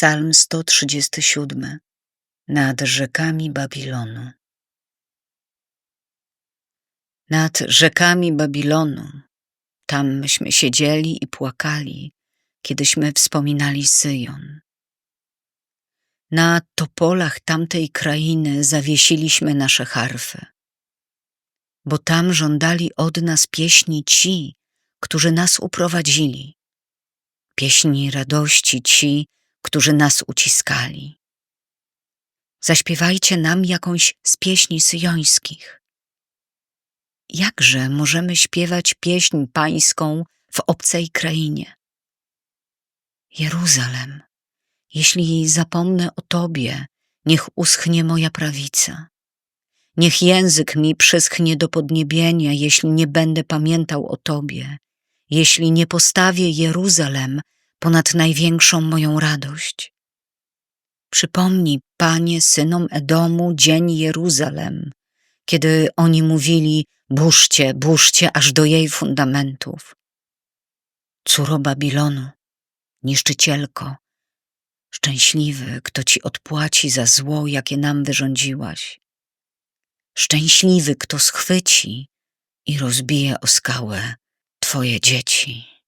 Psalm 137 Nad rzekami Babilonu. Nad rzekami Babilonu, tam myśmy siedzieli i płakali, kiedyśmy wspominali Syjon. Na topolach tamtej krainy zawiesiliśmy nasze harfy, bo tam żądali od nas pieśni ci, którzy nas uprowadzili, pieśni radości ci, którzy nas uciskali. Zaśpiewajcie nam jakąś z pieśni syjońskich. Jakże możemy śpiewać pieśń pańską w obcej krainie? Jeruzalem, jeśli zapomnę o Tobie, niech uschnie moja prawica. Niech język mi przyschnie do podniebienia, jeśli nie będę pamiętał o Tobie, jeśli nie postawię Jeruzalem ponad największą moją radość. Przypomnij, Panie, synom Edomu, dzień Jeruzalem, kiedy oni mówili, burzcie, burzcie aż do jej fundamentów. Córo Babilonu, niszczycielko, szczęśliwy, kto ci odpłaci za zło, jakie nam wyrządziłaś. Szczęśliwy, kto schwyci i rozbije o skałę twoje dzieci.